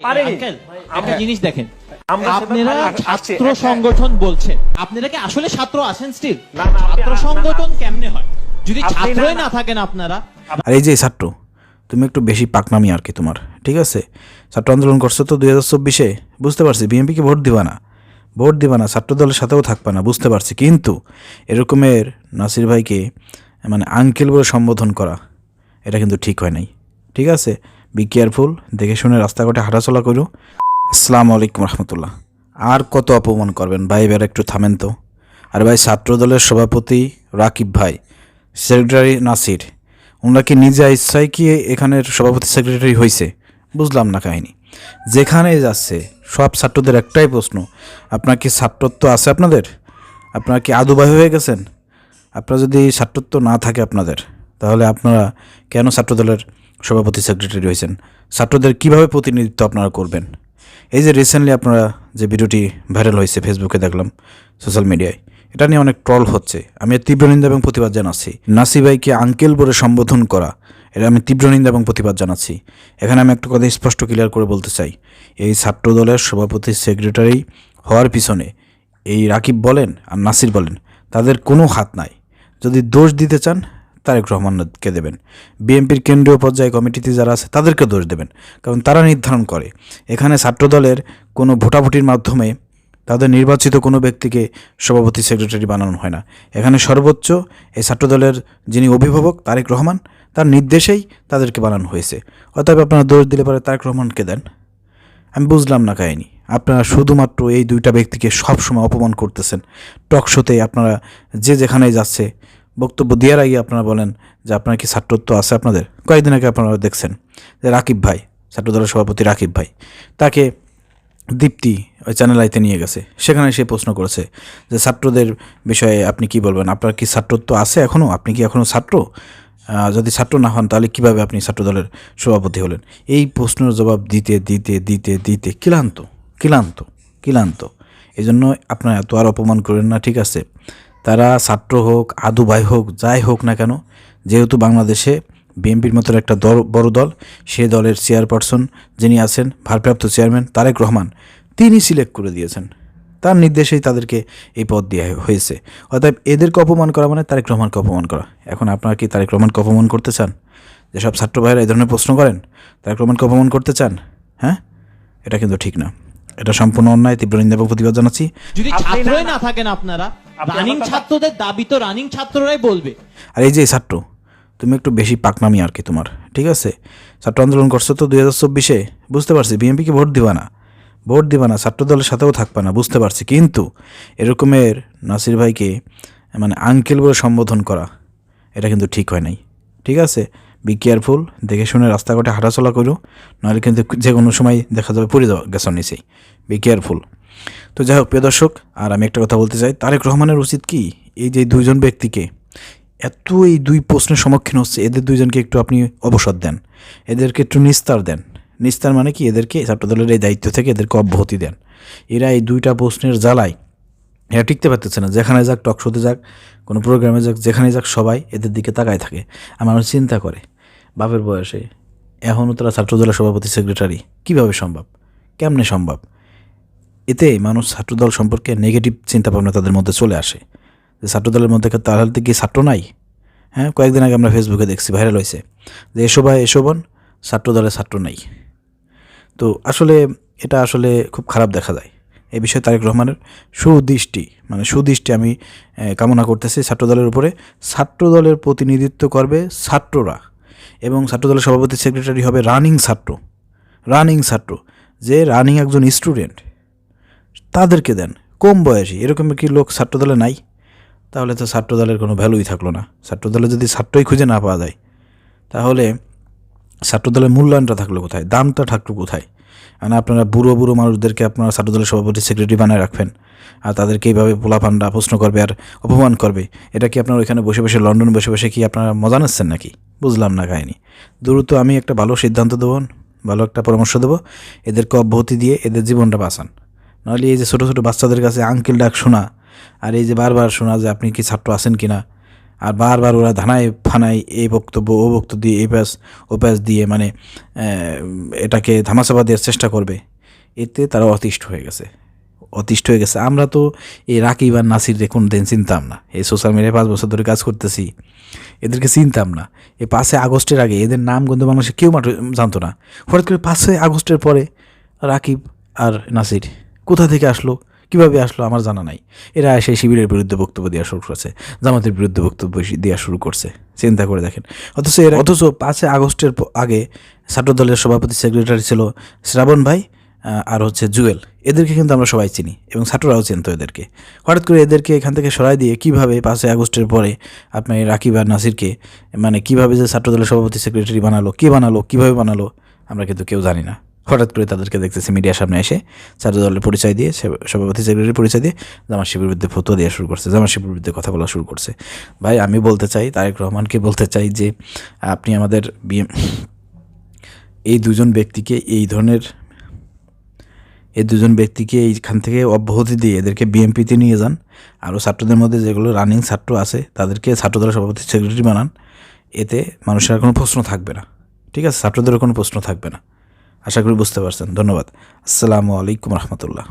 একটা জিনিস দেখেন। আপনারা ছাত্র সংগঠন বলছেন। আপনারা কি আসলে ছাত্র আছেন স্টিল না, না, আপনি- ছাত্র সংগঠন কেমনে হয়? যদি ছাত্রই না- না। থাকেন আপনারা? আর এই যে ছাত্র তুমি একটু বেশি পাকনামি আর কি তোমার ঠিক আছে? ছাত্র আন্দোলন করছ তো দুই হাজার চব্বিশে বুঝতে পারছি বিএনপিকে ভোট দিবা না? ভোট দিবা না ছাত্র দলের সাথেও থাকবা না বুঝতে পারছি। কিন্তু এরকমের নাসির ভাইকে মানে আঙ্কেল বলে সম্বোধন করা এটা কিন্তু ঠিক হয় নাই ঠিক আছে? বি কেয়ারফুল দেখে শুনে রাস্তাঘাটে হাঁটাচলা করো। আসসালামু আলাইকুম রহমতুল্লাহ। আর কত অপমান করবেন? ভাই, এবার একটু থামেন তো। আর ভাই ছাত্র দলের সভাপতি রাকিব ভাই, সেক্রেটারি নাসির, ওনারা কি নিজে ইচ্ছায় কি এখানের সভাপতি সেক্রেটারি হয়েছে বুঝলাম না কাহিনী। যেখানে যাচ্ছে, সব ছাত্রদের একটাই প্রশ্ন, আপনার কি ছাত্রত্ব আছে আপনাদের? আপনারা কি আদুবাই হয়ে গেছেন? আপনারা যদি ছাত্রত্ব না থাকে আপনাদের, তাহলে আপনারা কেন ছাত্রদলের সভাপতি সেক্রেটারি হয়েছেন। ছাত্রদের কীভাবে প্রতিনিধিত্ব আপনারা করবেন? এই যে রিসেন্টলি আপনারা যে ভিডিওটি ভাইরাল হয়েছে ফেসবুকে দেখলাম সোশ্যাল মিডিয়ায় এটা নিয়ে অনেক ট্রল হচ্ছে। আমি তীব্র নিন্দা এবং প্রতিবাদ জানাচ্ছি। নাসি ভাইকে আঙ্কেল বলে সম্বোধন করা, এটা আমি তীব্র নিন্দা এবং প্রতিবাদ জানাচ্ছি। এখানে আমি একটা কথা স্পষ্ট ক্লিয়ার করে বলতে চাই। এই ছাত্র দলের সভাপতি সেক্রেটারি হওয়ার পিছনে এই রাকিব বলেন আর নাসির বলেন, তাদের কোনো হাত নাই। যদি দোষ দিতে চান তারেক রহমানকে দেবেন। বিএনপির কেন্দ্রীয় পর্যায়ে কমিটিতে যারা আছে, তাদেরকে দোষ দেবেন। কারণ তারা নির্ধারণ করে। এখানে ছাত্রদলের কোনো ভোটাভুটির মাধ্যমে তাদের নির্বাচিত কোনো ব্যক্তিকে সভাপতি সেক্রেটারি বানানো হয় না। এখানে সর্বোচ্চ এই ছাত্রদলের যিনি অভিভাবক তারেক রহমান, তার নির্দেশেই তাদেরকে বানানো হয়েছে। অতএব আপনারা দোষ দিলে পরে তারেক রহমানকে দেন। আমি বুঝলাম না কাহিনি। আপনারা শুধুমাত্র এই দুইটা ব্যক্তিকে সবসময় অপমান করতেছেন। টক শোতে আপনারা যে যেখানে যাচ্ছে বক্তব্য দেওয়ার আগে আপনারা বলেন যে আপনার কি ছাত্রত্ব আছে আপনাদের? কয়েকদিন আগে আপনারা দেখছেন যে রাকিব ভাই, ছাত্রদলের সভাপতি রাকিব ভাই, তাকে দীপ্তি ওই চ্যানেল আইতে নিয়ে গেছে। সেখানে সে প্রশ্ন করেছে যে ছাত্রদের বিষয়ে আপনি কি বলবেন? আপনার কি ছাত্রত্ব আছে এখনও আপনি কি এখনও ছাত্র? যদি ছাত্র না হন তাহলে কীভাবে আপনি ছাত্রদলের সভাপতি হলেন? এই প্রশ্নের জবাব দিতে দিতে দিতে দিতে ক্লান্ত ক্লান্ত ক্লান্ত। এই জন্য আপনারা এত আর অপমান করেন না, ঠিক আছে? তারা ছাত্র হোক আদু ভাই হোক যাই হোক না কেন যেহেতু বাংলাদেশে বিএনপির মতো একটা দল বড় দল সে দলের চেয়ারপারসন যিনি আছেন ভারপ্রাপ্ত চেয়ারম্যান তারেক রহমান তিনি সিলেক্ট করে দিয়েছেন। তার নির্দেশেই তাদেরকে এই পদ দেওয়া হয়েছে। অর্থাৎ এদেরকে অপমান করা মানে তারেক রহমানকে অপমান করা। এখন আপনারা কি তারেক রহমানকে অপমান করতে চান? যেসব ছাত্র ভাইয়েরা এই ধরনের প্রশ্ন করেন তারেক রহমানকে অপমান করতে চান? হ্যাঁ? এটা কিন্তু ঠিক না। এটা সম্পূর্ণ অন্যায় তীব্র নিন্দা এবং প্রতিবাদ জানাচ্ছি। যদি ছাত্রই না- থাকেন আপনারা আপনি রানিং ছাত্রদের দাবি তো রানিং ছাত্ররাই বলবে। আর এই যে ছাত্র তুমি একটু বেশি পাকনামি আর কি তোমার ঠিক আছে? ছাত্র আন্দোলন করছ তো দুই হাজার চব্বিশে বুঝতে পারছি বিএনপিকে ভোট দিবা না। ভোট দিবা না ছাত্র দলের সাথেও থাকবা না বুঝতে পারছি। কিন্তু এরকমের নাসির ভাইকে মানে আঙ্কেল বলে সম্বোধন করা এটা কিন্তু ঠিক হয় নাই। ঠিক আছে? বি কেয়ারফুল দেখে শুনে রাস্তাঘাটে হাঁটাচলা করো নাহলে কিন্তু যে কোনো সময় দেখা যাবে পড়ে যাওয়া গেছে নিচেই। বি কেয়ারফুল তো যাই হোক, প্রিয় দর্শক, আর আমি একটা কথা বলতে চাই। তারেক রহমানের উচিত কি এই যে দুইজন ব্যক্তিকে এত এই দুই প্রশ্নের সম্মুখীন হচ্ছে, এদের দুইজনকে একটু আপনি অবসর দেন, এদেরকে একটু নিস্তার দেন। নিস্তার মানে কি? এদেরকে ছাত্রদলের এই দায়িত্ব থেকে এদেরকে অব্যাহতি দেন। এরা এই দুইটা প্রশ্নের জ্বালায়। এরা টিকতে পারতেছে না, যেখানে যাক, টক শোতে যাক, কোনো প্রোগ্রামে যাক, যেখানে যাক, সবাই এদের দিকে তাকায় থাকে। আমার চিন্তা করে, বাপের বয়সে এখনও তারা ছাত্রদলের সভাপতি সেক্রেটারি কীভাবে সম্ভব? কেমনে সম্ভব? এতে মানুষ ছাত্রদল সম্পর্কে নেগেটিভ চিন্তাভাবনা তাদের মধ্যে চলে আসে। যে ছাত্রদলের মধ্যে তার তাহলে কি ছাত্র নাই? হ্যাঁ কয়েকদিন আগে আমরা ফেসবুকে দেখছি ভাইরাল হয়েছে। যে এসো ভাই, এসো ছাত্র নাই। তো আসলে এটা আসলে খুব খারাপ দেখা যায়। এই বিষয়ে তারেক রহমানের সুদৃষ্টি মানে সুদৃষ্টি আমি কামনা করতেছি ছাত্রদলের উপরে। ছাত্রদলের প্রতিনিধিত্ব করবে ছাত্ররা এবং ছাত্রদলের সভাপতি সেক্রেটারি হবে রানিং ছাত্র। রানিং ছাত্র। যে রানিং একজন স্টুডেন্ট তাদেরকে দেন। কম বয়সী, এরকম কি লোক ছাত্রদলে নাই? তাহলে তো ছাত্রদলের কোনো ভ্যালুই থাকল না। ছাত্রদলে যদি ছাত্রই খুঁজে না পাওয়া যায়, তাহলে ছাত্রদলের মূল্যায়নটা থাকল কোথায়? দামটা থাকল কোথায়? মানে আপনারা বুড়ো বুড়ো মানুষদেরকে আপনারা ছাত্রদলের সভাপতি সেক্রেটারি বানায় রাখবেন, আর তাদেরকে এইভাবে পোলাপান্ডা প্রশ্ন করবে আর অপমান করবে। এটা কি আপনারা ওইখানে বসে বসে, লন্ডন বসে বসে কি আপনারা মজা নিচ্ছেন নাকি? বুঝলাম না কাহিনি। দ্রুত আমি একটা ভালো সিদ্ধান্ত দেবো, ভালো একটা পরামর্শ দেবো, এদেরকে অব্যাহতি দিয়ে এদের জীবনটা বাঁচান। নাহলে এই যে ছোটো ছোটো বাচ্চাদের কাছে আঙ্কেল ডাক শোনা, আর এই যে বারবার শোনা যে আপনি কি ছাত্র আছেন কি না আর বারবার ওরা ধানায় ফানায় এই বক্তব্য, ও বক্তব্য দিয়ে, এই প্যাস ও প্যাস দিয়ে মানে এটাকে ধামাচাপা দেওয়ার চেষ্টা করবে, এতে তারা অতিষ্ঠ হয়ে গেছে। অতিষ্ঠ হয়ে গেছে। আমরা তো এই রাকিব আর নাসির কোন দিন চিনতাম না। এই সোশ্যাল মিডিয়ায় পাঁচ বছর ধরে কাজ করতেছি, এদেরকে চিনতাম না। এই পাঁচে আগস্টের আগে এদের নাম কিন্তু বাংলাদেশে কেউ জানতো না। হঠাৎ করে পাঁচে আগস্টের পরে রাকিব আর নাসির কোথা থেকে আসলো? কীভাবে আসলো? আমার জানা নাই। এরা এসে শিবিরের বিরুদ্ধে বক্তব্য দেওয়া শুরু করছে। জামাতের বিরুদ্ধে বক্তব্য দেওয়া শুরু করছে। চিন্তা করে দেখেন। অথচ এরা অথচ পাঁচে আগস্টের আগে ছাত্র দলের সভাপতি সেক্রেটারি ছিল শ্রাবণ ভাই আর হচ্ছে জুয়েল। এদেরকে কিন্তু আমরা সবাই চিনি এবং ছাত্ররাও চিনতো এদেরকে। হঠাৎ করে এদেরকে এখান থেকে সরাই দিয়ে কীভাবে পাঁচই আগস্টের পরে আপনি রাকিব আর নাসিরকে মানে কীভাবে যে ছাত্রদলের সভাপতি সেক্রেটারি বানালো, কে বানালো, কীভাবে বানালো, আমরা কিন্তু কেউ জানি না। হঠাৎ করে তাদেরকে দেখতেছি মিডিয়ার সামনে এসে ছাত্র দলের পরিচয় দিয়ে সভাপতি সেক্রেটারি পরিচয় দিয়ে জামাত শিবির বিরুদ্ধে ফতোয়া দেওয়া শুরু করছে, জামাত শিবির বিরুদ্ধে কথা বলা শুরু করছে। ভাই, আমি বলতে চাই, তারেক রহমানকে বলতে চাই যে আপনি আমাদের বিএম, এই দুজন ব্যক্তিকে এই ধরনের, এই দুজন ব্যক্তিকে এইখান থেকে অব্যাহতি দিয়ে এদেরকে বিএমপিতে নিয়ে যান। আরও ছাত্রদের মধ্যে যেগুলো রানিং ছাত্র আছে, তাদেরকে ছাত্রদলের সভাপতি সেক্রেটারি বানান। এতে মানুষের কোনো প্রশ্ন থাকবে না। ঠিক আছে? ছাত্রদেরও কোনো প্রশ্ন থাকবে না। আশা করি বুঝতে পারছেন। ধন্যবাদ। আসসালামু আলাইকুম রহমতুল্লাহ।